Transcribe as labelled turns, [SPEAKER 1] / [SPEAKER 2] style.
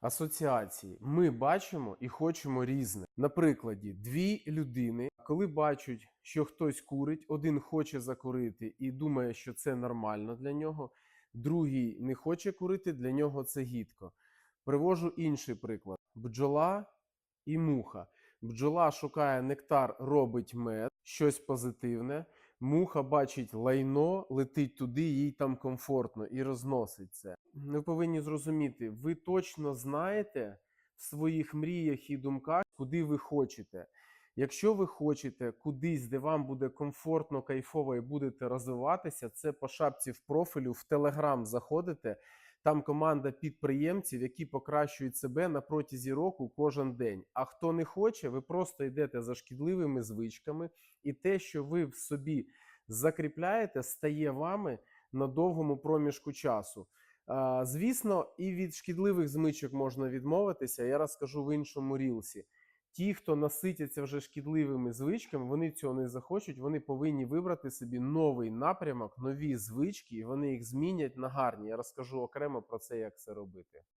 [SPEAKER 1] асоціації. Ми бачимо і хочемо різне. На прикладі, дві людини, коли бачать, що хтось курить, один хоче закурити і думає, що це нормально для нього, другий не хоче курити, для нього це гідко. Привожу інший приклад: бджола і муха. Бджола шукає нектар, робить мед, щось позитивне. Муха бачить лайно, летить туди, їй там комфортно і розносить це. Ви повинні зрозуміти, ви точно знаєте в своїх мріях і думках, куди ви хочете. Якщо ви хочете кудись, де вам буде комфортно, кайфово і будете розвиватися, це по шапці в профілю, в Телеграм заходите. Там команда підприємців, які покращують себе на протязі року кожен день. А хто не хоче, ви просто йдете за шкідливими звичками, і те, що ви в собі закріпляєте, стає вами на довгому проміжку часу. Звісно, і від шкідливих змичок можна відмовитися. Я розкажу в іншому рілсі. Ті, хто наситяться вже шкідливими звичками, вони цього не захочуть. Вони повинні вибрати собі новий напрямок, нові звички, і вони їх змінять на гарні. Я розкажу окремо про це, як це робити.